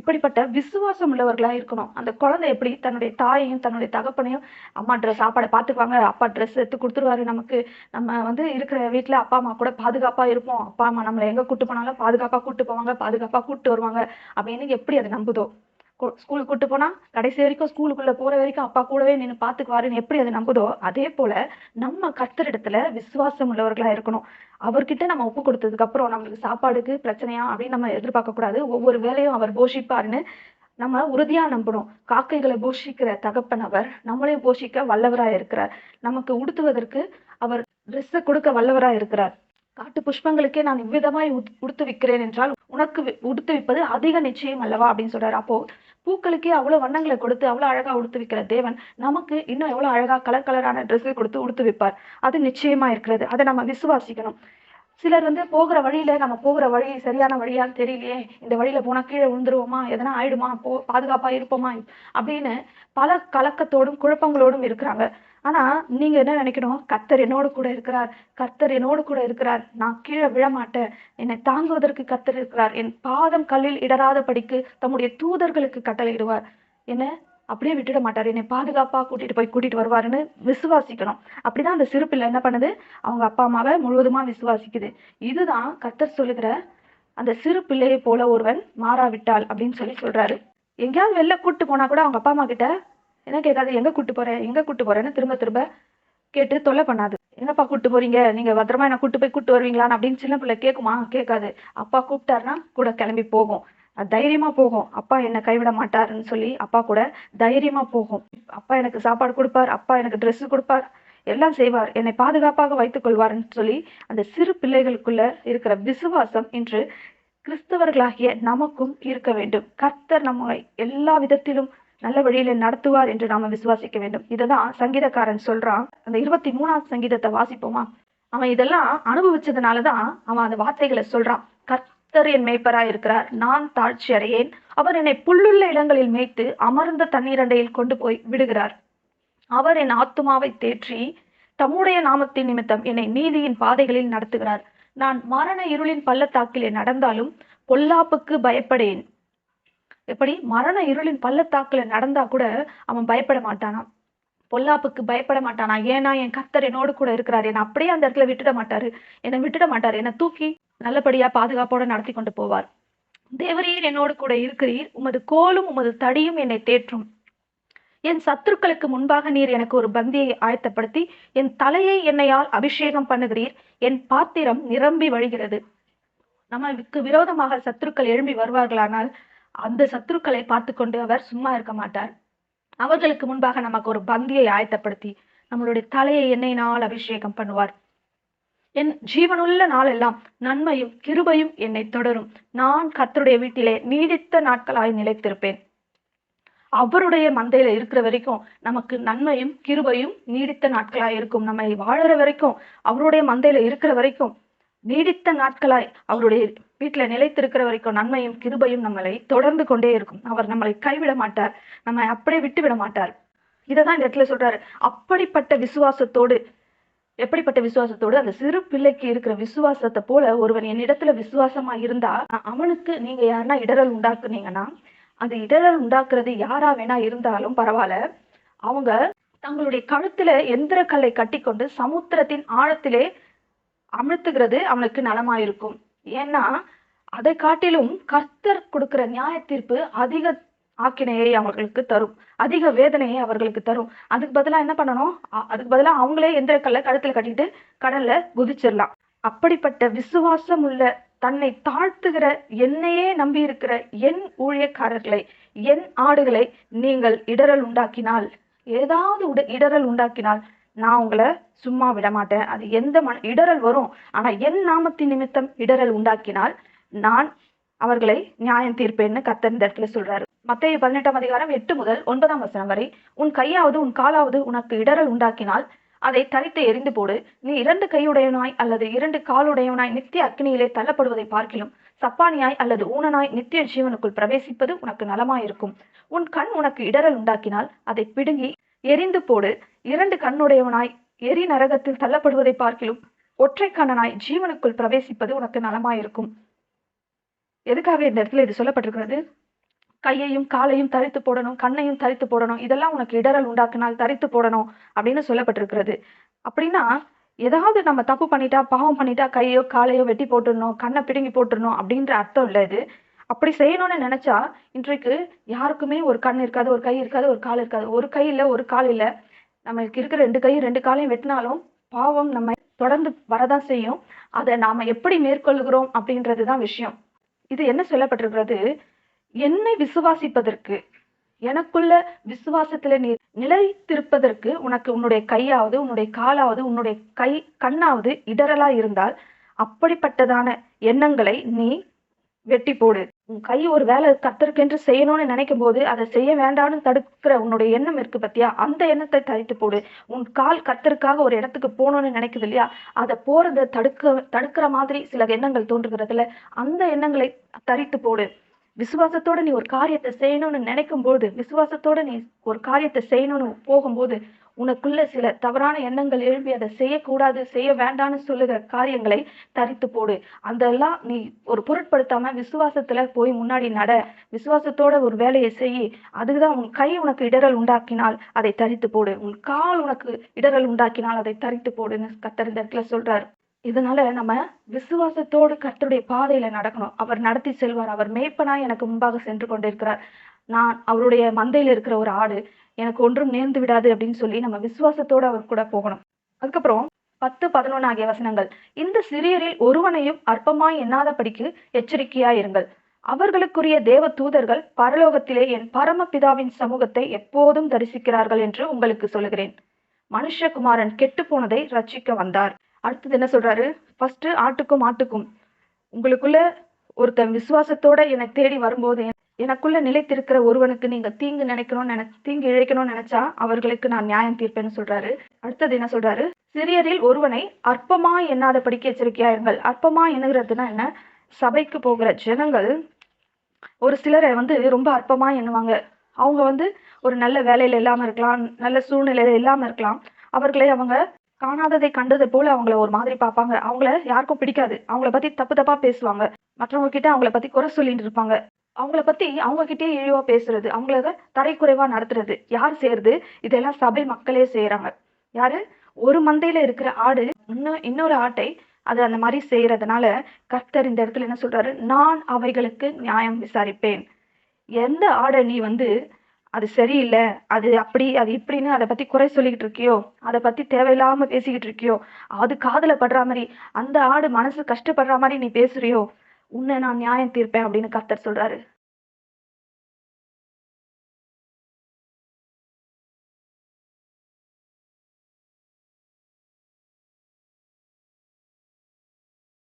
இப்படிப்பட்ட விசுவாசம் உள்ளவர்களா இருக்கணும். அந்த குழந்தை எப்படி? தன்னுடைய தாயையும் தன்னுடைய தகப்பனையும் அம்மா ட்ரெஸ் சாப்பாடை பார்த்துக்குவாங்க. அப்பா ட்ரெஸ் எடுத்து கொடுத்துருவாரு. நமக்கு நம்ம வந்து இருக்கிற வீட்டில் அப்பா அம்மா கூட பாதுகாப்பா இருப்போம். அப்பா அம்மா நம்மளை எங்க கூட்டு போனாலும் பாதுகாப்பா கூட்டு போவாங்க. பாதுகாப்பா கூட்டு வருவாங்க. அப்படின்னு எப்படி அது நம்புதோ? ஸ்கூலுக்கு கூட்டு போனா கடைசி வரைக்கும் ஸ்கூலுக்குள்ள போற வரைக்கும் அப்பா கூடவே நின்று பாத்துக்குவாருன்னு எப்படி அது நம்புதோ? அதே போல நம்ம கர்த்தரிடத்துல விசுவாசம் உள்ளவர்களா இருக்கணும். அவர்கிட்ட நம்ம ஒப்பு கொடுத்ததுக்கு அப்புறம் நம்மளுக்கு சாப்பாடுக்கு பிரச்சனையா அப்படின்னு நம்ம எதிர்பார்க்க கூடாது. ஒவ்வொரு வேலையும் அவர் போஷிப்பாருன்னு நம்ம உறுதியா நம்பணும் காக்கைகளை போஷிக்கிற தகப்பன் அவர் நம்மளையும் போஷிக்க வல்லவரா இருக்கிறார். நமக்கு உடுத்துவதற்கு அவர் ட்ரெஸ்ஸை கொடுக்க வல்லவரா இருக்கிறார். காட்டு புஷ்பங்களுக்கே நான் இவ்விதமாய் உடுத்து விற்கிறேன் என்றால் உனக்கு வி- உடுத்துவிப்பது அதிக நிச்சயம் அல்லவா? அப்படின்னு சொல்றாரு. அப்போ பூக்களுக்கே அவ்வளவு வண்ணங்களை கொடுத்து அவ்வளவு அழகா உடுத்துவிக்கிற தேவன் நமக்கு இன்னும் எவ்வளவு அழகா கலர் கலரான ட்ரெஸ்ஸை கொடுத்து உடுத்து வைப்பார். அது நிச்சயமா இருக்கிறது. அதை நம்ம விசுவாசிக்கணும். சிலர் வந்து போகிற வழியில நம்ம போகிற வழி சரியான வழியான்னு தெரியலையே. இந்த வழியில போனா கீழே விழுந்துருவோமா? எதனா ஆயிடுமா? போ பாதுகாப்பா இருப்போமா? அப்படின்னு பல கலக்கத்தோடும் குழப்பங்களோடும் இருக்கிறாங்க. ஆனால் நீங்கள் என்ன நினைக்கணும்? கர்த்தர் என்னோடு கூட இருக்கிறார். கர்த்தர் என்னோடு கூட இருக்கிறார். நான் கீழே விழமாட்டேன். என்னை தாங்குவதற்கு கர்த்தர் இருக்கிறார். என் பாதம் கல்லில் இடராத படிக்கு தம்முடைய தூதர்களுக்கு கட்டளையிடுவார். என்ன அப்படியே விட்டுட மாட்டார். என்னை பாதுகாப்பாக கூட்டிகிட்டு போய் கூட்டிகிட்டு வருவாருன்னு விசுவாசிக்கணும். அப்படிதான் அந்த சிறு பிள்ளை என்ன பண்ணுது? அவங்க அப்பா அம்மாவை முழுவதுமா விசுவாசிக்குது. இதுதான் கர்த்தர் சொல்லுகிற அந்த சிறு பிள்ளையை போல ஒருவன் மாறாவிட்டால் அப்படின்னு சொல்லி சொல்றாரு. எங்கேயாவது வெளில கூட்டு போனா கூட அவங்க அப்பா அம்மா கிட்ட என்ன கேட்காது எங்க கூட்டு போறேன் எங்க கூட்டு போறேன்னு திரும்ப திரும்ப கேட்டு தொல்லை பண்ணாது. எங்கப்பா கூட்டு போறீங்க? நீங்க பத்திரமா என்ன கூட்டு போய் கூட்டு வருவீங்களான்னு அப்படின்னு சின்ன பிள்ளை கேட்குமா கேட்காது அப்பா கூப்பிட்டாருன்னா கூட கிளம்பி போகும். தைரியமா போகும். அப்பா என்னை கைவிட மாட்டாருன்னு சொல்லி அப்பா கூட தைரியமா போகும். அப்பா எனக்கு சாப்பாடு கொடுப்பார். அப்பா எனக்கு ட்ரெஸ் கொடுப்பார். எல்லாம் செய்வார். என்னை பாதுகாப்பாக வைத்துக் கொள்வார்ன்னு சொல்லி அந்த சிறு பிள்ளைகளுக்குள்ள இருக்கிற விசுவாசம் இன்று கிறிஸ்தவர்களாகிய நமக்கும் இருக்க வேண்டும். கர்த்தர் நம்மை எல்லா விதத்திலும் நல்ல வழியில நடத்துவார் என்று நாம விசுவாசிக்க வேண்டும். இததான் சங்கீதக்காரன் சொல்றான் அந்த இருபத்தி மூணாவது சங்கீதத்தை வாசிப்போமா? அவன் இதெல்லாம் அனுபவிச்சதுனாலதான் அவன் அந்த வார்த்தைகளை சொல்றான். கர்த்தர் என் மேய்ப்பராய் இருக்கிறார். நான் தாழ்ச்சி அடையேன். அவர் என்னை புல்லுள்ள இடங்களில் மேய்த்து அமர்ந்த தண்ணீரண்டையில் கொண்டு போய் விடுகிறார். அவர் என் ஆத்துமாவை தேற்றி தம்முடைய நாமத்தின் நிமித்தம் என்னை நீதியின் பாதைகளில் நடத்துகிறார். நான் மரண இருளின் பள்ளத்தாக்கிலே நடந்தாலும் பொல்லாப்புக்கு பயப்படேன். எப்படி? மரண இருளின் பள்ளத்தாக்குல நடந்தா கூட அவன் பயப்பட மாட்டானாம். பொல்லாப்புக்கு பயப்பட மாட்டானா? ஏன்னா என் கத்தர் என்னோடு கூட இருக்கிறார். என்னை அப்படியே அந்த இடத்துல விட்டுட மாட்டாரு. என்னை விட்டுட மாட்டாரு. என்னை தூக்கி நல்லபடியா பாதுகாப்போட நடத்தி கொண்டு போவார். தேவரீர் என்னோடு கூட இருக்கிறீர். உமது கோலும் உமது தடியும் என்னை தேற்றும். என் சத்துருக்களுக்கு முன்பாக நீர் எனக்கு ஒரு பந்தியை ஆயத்தப்படுத்தி என் தலையை என்னையால் அபிஷேகம் பண்ணுகிறீர். என் பாத்திரம் நிரம்பி வழிகிறது. நமக்கு விரோதமாக சத்துருக்கள் எழும்பி வருவார்களானால் அந்த சத்துருக்களை பார்த்து கொண்டு அவர் சும்மா இருக்க மாட்டார். அவர்களுக்கு முன்பாக நமக்கு ஒரு பந்தியை ஆயத்தப்படுத்தி நம்மளுடைய தலையை எண்ணெயினால் அபிஷேகம் பண்ணுவார். என் ஜீவனுள்ள நாளெல்லாம் நன்மையும் கிருபையும் என்னை தொடரும். நான் கத்தருடைய வீட்டிலே நீடித்த நாட்களாய் நிலைத்திருப்பேன். அவருடைய மந்தையில இருக்கிற வரைக்கும் நமக்கு நன்மையும் கிருபையும் நீடித்த நாட்களாய் இருக்கும். நம்மை வாழற வரைக்கும் அவருடைய மந்தையில இருக்கிற வரைக்கும் நீடித்த நாட்களாய் அவருடைய வீட்டுல நிலைத்திருக்கிற வரைக்கும் நன்மையும் கிருபையும் நம்மளை தொடர்ந்து கொண்டே இருக்கும். அவர் நம்மளை கைவிட மாட்டார். நம்மை அப்படியே விட்டு விட மாட்டார். இதை தான் இந்த இடத்துல சொல்றாரு. அப்படிப்பட்ட விசுவாசத்தோடு எப்படிப்பட்ட விசுவாசத்தோடு? அந்த சிறு பிள்ளைக்கு இருக்கிற விசுவாசத்தை போல ஒருவன் என்னிடத்துல விசுவாசமா இருந்தா அவனுக்கு நீங்க யாருன்னா இடரல் உண்டாக்குனீங்கன்னா அந்த இடரல் உண்டாக்குறது யாரா வேணா இருந்தாலும் பரவாயில்ல. அவங்க தங்களுடைய கழுத்துல எந்திர கல்லை கட்டிக்கொண்டு சமுத்திரத்தின் ஆழத்திலே அமர்த்துகிறது அவனுக்கு நலமாயிருக்கும். ஏன்னா அதை காட்டிலும் கர்த்தர் கொடுக்கிற நியாய தீர்ப்பு அதிக ஆக்கினையை அவர்களுக்கு தரும். அதிக வேதனையை அவர்களுக்கு தரும். அதுக்கு பதிலா என்ன பண்ணணும்? அதுக்கு பதிலா அவங்களே எந்திர கல்லை கழுத்துல கட்டிட்டு கடல்ல குதிச்சிடலாம். அப்படிப்பட்ட விசுவாசம் உள்ள தன்னை தாழ்த்துகிற என்னையே நம்பி இருக்கிற என் ஊழியக்காரர்களை என் ஆடுகளை நீங்கள் இடரல் உண்டாக்கினால் ஏதாவது உட- இடரல் உண்டாக்கினால் நான் உங்களை சும்மா விட மாட்டேன் அது எந்த மன இடரல் வரும். ஆனால் என் நாமத்தின் நிமித்தம் இடரல் உண்டாக்கினால் நான் அவர்களை நியாயம் தீர்ப்பேன்னு கத்தர் இந்த இடத்துல சொல்றாரு. மத்திய பதினெட்டாம் அதிகாரம் எட்டு முதல் ஒன்பதாம் வசனம் வரை உன் கையாவது உன் காலாவது உனக்கு இடரல் உண்டாக்கினால் அதை தரித்து எரிந்து போடு. நீ இரண்டு கையுடையவனாய் அல்லது இரண்டு காலுடையவனாய் நித்திய அக்னியிலே தள்ளப்படுவதை பார்க்கிலும் சப்பானியாய் அல்லது ஊனனாய் நித்திய ஜீவனுக்குள் பிரவேசிப்பது உனக்கு நலமாயிருக்கும். உன் கண் உனக்கு இடரல் உண்டாக்கினால் அதை பிடுங்கி எரிந்து போடு. இரண்டு கண்ணுடையவனாய் எரி நரகத்தில் தள்ளப்படுவதை பார்க்கிலும் ஒற்றை கண்ணனாய் ஜீவனுக்குள் பிரவேசிப்பது உனக்கு நலமாயிருக்கும். எதுக்காக இந்த இடத்துல இது சொல்லப்பட்டிருக்கிறது? கையையும் காலையும் தரித்து போடணும் கண்ணையும் தரித்து போடணும். இதெல்லாம் உனக்கு இடறல் உண்டாக்குனால் தரித்து போடணும் அப்படின்னு சொல்லப்பட்டிருக்கிறது. அப்படின்னா ஏதாவது நம்ம தப்பு பண்ணிட்டா பாவம் பண்ணிட்டா கையோ காலையோ வெட்டி போட்டுடணும் கண்ணை பிடுங்கி போட்டுடணும் அப்படின்ற அர்த்தம் இல்லை இது. அப்படி செய்யணும்னு நினைச்சா இன்றைக்கு யாருக்குமே ஒரு கண் இருக்காது ஒரு கை இருக்காது ஒரு கால் இருக்காது. ஒரு கை இல்லை ஒரு கால் இல்லை. நம்மளுக்கு இருக்கிற ரெண்டு கையும் ரெண்டு காலையும் வெட்டினாலும் பாவம் நம்ம தொடர்ந்து வரதான் செய்யும். அதை நாம எப்படி மேற்கொள்கிறோம் அப்படின்றது தான் விஷயம். இது என்ன சொல்லப்பட்டிருக்கிறது? என்னை விசுவாசிப்பதற்கு எனக்குள்ள விசுவாசத்துல நீ நிலைத்திருப்பதற்கு உனக்கு உன்னுடைய கையாவது உன்னுடைய காலாவது உன்னுடைய கை கண்ணாவது இடரலா இருந்தால் அப்படிப்பட்டதான எண்ணங்களை நீ வெட்டி போடு. உன் கை ஒரு வேலை கத்தருக்கென்று செய்யணும்னு நினைக்கும் போது அதை செய்ய வேண்டாம்னு தடுக்கிற உன்னுடைய எண்ணம் இருக்கு பத்தியா? அந்த எண்ணத்தை தரித்து போடு. உன் கால் கத்தருக்காக ஒரு இடத்துக்கு போகணும்னு நினைக்குது இல்லையா? அதை போறதை தடுக்க தடுக்கிற மாதிரி சில எண்ணங்கள் தோன்றுகிறதுல அந்த எண்ணங்களை தரித்து போடு. விசுவாசத்தோட நீ ஒரு காரியத்தை செய்யணும்னு நினைக்கும் போது விசுவாசத்தோட நீ ஒரு காரியத்தை செய்யணும்னு போகும்போது உனக்குள்ள சில தவறான எண்ணங்கள் எழுப்பி அதை செய்யக்கூடாது செய்ய வேண்டாம்னு சொல்லுகிற காரியங்களை தரித்து போடு. அதெல்லாம் நீ ஒரு பொருட்படுத்தாம விசுவாசத்துல போய் முன்னாடி நட. விசுவாசத்தோட ஒரு வேலையை செய். அதுதான் உன் கை உனக்கு இடரல் உண்டாக்கினால் அதை தரித்து போடு. உன் கால் உனக்கு இடரல் உண்டாக்கினால் அதை தரித்து போடுன்னு கத்தர் இந்த இடத்துல சொல்றாரு. இதனால நம்ம விசுவாசத்தோடு கர்த்தருடைய பாதையில நடக்கணும். அவர் நடத்தி செல்வார். அவர் மேய்ப்பனாய் எனக்கு முன்பாக சென்று கொண்டிருக்கிறார். நான் அவருடைய மந்தையில இருக்கிற ஒரு ஆடு எனக்கு ஒன்றும் நேர்ந்து விடாது அப்படின்னு சொல்லி நம்ம விசுவாசத்தோடு அவர் கூட போகணும். அதுக்கப்புறம் பத்து பதினொன்று ஆகிய வசனங்கள். இந்த சிறியரில் ஒருவனையும் அற்பமாய் எண்ணாதபடிக்கு எச்சரிக்கையாய் இருங்கள். அவர்களுக்குரிய தேவ தூதர்கள் பரலோகத்திலே என் பரமபிதாவின் சமூகத்தை எப்போதும் தரிசிக்கிறார்கள் என்று உங்களுக்கு சொல்லுகிறேன். மனுஷகுமாரன் கெட்டு போனதை ரட்சிக்க வந்தார். அடுத்தது என்ன சொல்றாரு? ஃபர்ஸ்ட் ஆட்டுக்கும் ஆட்டுக்கும். உங்களுக்குள்ள ஒருத்தன் விசுவாசத்தோட என்னை தேடி வரும்போது எனக்குள்ள நிலைத்திருக்கிற ஒருவனுக்கு நீங்க தீங்கு நினைக்கணும்னு நினை தீங்கு இழைக்கணும்னு நினைச்சா அவர்களுக்கு நான் நியாயம் தீர்ப்பேன்னு சொல்றாரு. அடுத்தது என்ன சொல்றாரு? சிறியரில் ஒருவனை அற்பமா எண்ணாதபடிக்கு எச்சரிக்கையா இருங்கள். அற்பமா எண்ணுகிறதுனா என்ன? சபைக்கு போகிற ஜனங்கள் ஒரு சிலரை வந்து ரொம்ப அற்பமா எண்ணுவாங்க. அவங்க வந்து ஒரு நல்ல வேலையில இல்லாம இருக்கலாம் நல்ல சூழ்நிலையில இல்லாம இருக்கலாம். அவர்களை அவங்க காணாததை கண்டதை போல அவங்கள ஒரு மாதிரி பார்ப்பாங்க. அவங்கள யாருக்கும் பிடிக்காது. அவங்கள பத்தி தப்பு தப்பா பேசுவாங்க. மற்றவங்க கிட்ட அவங்கள பத்தி குறை சொல்லிட்டு இருப்பாங்க. அவங்கள பத்தி அவங்க கிட்டே இழிவா பேசுறது அவங்கள தரைக்குறைவா நடத்துறது யார் செய்யறது? இதெல்லாம் சபை மக்களே செய்யறாங்க. யாரு? ஒரு மந்தையில இருக்கிற ஆடு இன்னும் இன்னொரு ஆட்டை அது அந்த மாதிரி செய்யறதுனால கர்த்தர் இந்த இடத்துல என்ன சொல்றாரு? நான் அவைகளுக்கு நியாயம் விசாரிப்பேன். எந்த ஆடை நீ வந்து அது சரியில்லை. அது அப்படி அது இப்படின்னு அதை பத்தி குறை சொல்லிக்கிட்டு இருக்கியோ? அதை பத்தி தேவையில்லாம பேசிக்கிட்டு இருக்கியோ? அது காதில் படுற மாதிரி அந்த ஆடு மனசு கஷ்டப்படுற மாதிரி நீ பேசுறியோ? உன்னை நான் நியாயம் தீர்ப்பேன் அப்படின்னு கர்த்தர் சொல்றாரு.